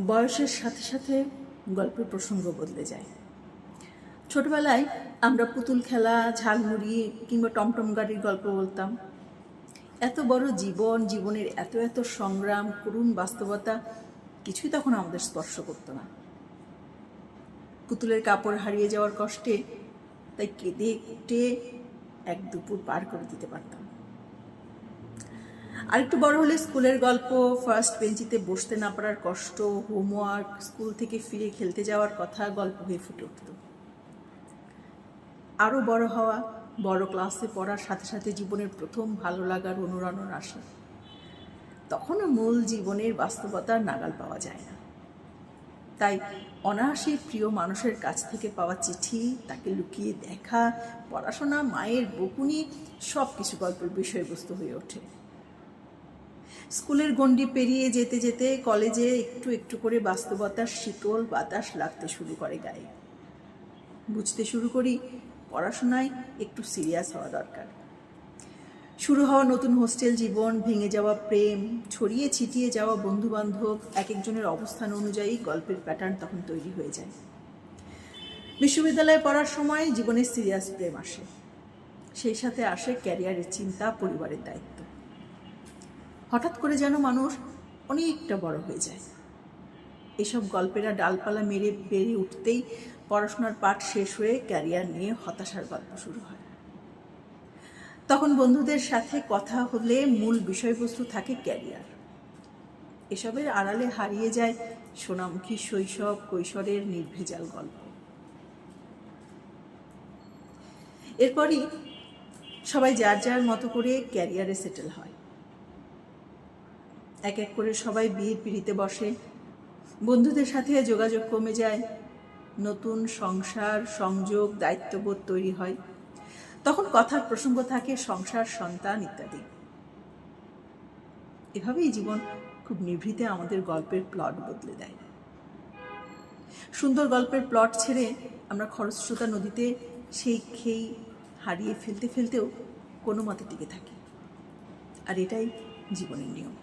বয়সের সাথে সাথে গল্পের প্রসঙ্গ বদলে যায়। ছোটবেলায় আমরা পুতুল খেলা, ঝালমুড়ি কিংবা টমটম গাড়ির গল্প বলতাম। এত বড় জীবন, জীবনের এত এত সংগ্রাম, করুণ বাস্তবতা কিছুই তখন আমাদের স্পর্শ করতো না। পুতুলের কাপড় হারিয়ে যাওয়ার কষ্টে তাই কেঁদে কেটে এক দুপুর পার করে দিতে পারতাম। আরেকটু বড় হলে স্কুলের গল্প ফার্স্ট বেঞ্চিতে বসতে না পারার কষ্ট হোমওয়ার্ক স্কুল থেকে ফিরে খেলতে যাওয়ার কথা, গল্প হয়ে ফুটে উঠত। আরও বড় হওয়া, বড় ক্লাসে পড়ার সাথে সাথে জীবনের প্রথম ভালো লাগার অনুরণন আসে। তখনও মূল জীবনের বাস্তবতার নাগাল পাওয়া যায় না। তাই অনায়াসে প্রিয় মানুষের কাছ থেকে পাওয়া চিঠি, তাকে লুকিয়ে দেখা, পড়াশোনা, মায়ের বকুনি সব কিছু গল্পের বিষয়বস্তু হয়ে ওঠে। স্কুলের গণ্ডি পেরিয়ে যেতে যেতে কলেজে একটু একটু করে বাস্তবতার শীতল বাতাস লাগতে শুরু করে গায়ে। বুঝতে শুরু করি, পড়াশোনায় একটু সিরিয়াস হওয়া দরকার। শুরু হওয়া নতুন হোস্টেল জীবন, ভেঙে যাওয়া প্রেম, ছড়িয়ে ছিটিয়ে যাওয়া বন্ধু বান্ধব এক একজনের অবস্থান অনুযায়ী গল্পের প্যাটার্ন তখন তৈরি হয়ে যায়। বিশ্ববিদ্যালয়ে পড়ার সময় জীবনের সিরিয়াস প্রেম আসে। সেই সাথে আসে ক্যারিয়ারের চিন্তা, পরিবারের দায়িত্ব। হঠাৎ করে যেন মানুষ অনেকটা বড় হয়ে যায়। এসব গল্পেরা ডালপালা মেরে বেড়ে উঠতেই পড়াশোনার পাঠ শেষ হয়ে ক্যারিয়ার নিয়ে হতাশার গল্প শুরু হয়। তখন বন্ধুদের সাথে কথা হলে মূল বিষয়বস্তু থাকে ক্যারিয়ার। এসবের আড়ালে হারিয়ে যায় সোনামুখী শৈশব, কৈশোরের নির্ভেজাল গল্প। এরপরই সবাই যার যার মতো করে ক্যারিয়ারে সেটেল হয়। এক এক করে সবাই বিয়ের পিড়িতে বসে। বন্ধুদের সাথে যোগাযোগ কমে যায়। নতুন সংসার, সংযোগ, দায়িত্ববোধ তৈরি হয়। তখন কথার প্রসঙ্গ থাকে, সংসার, সন্তান ইত্যাদি। এভাবেই জীবন খুব নিভৃতে আমাদের গল্পের প্লট বদলে দেয়। সুন্দর গল্পের প্লট ছেড়ে আমরা খরস্রোতা নদীতে সেই খেই হারিয়ে ফেলতে ফেলতেও কোনো মতে টিকে থাকি। আর এটাই জীবনের নিয়ম।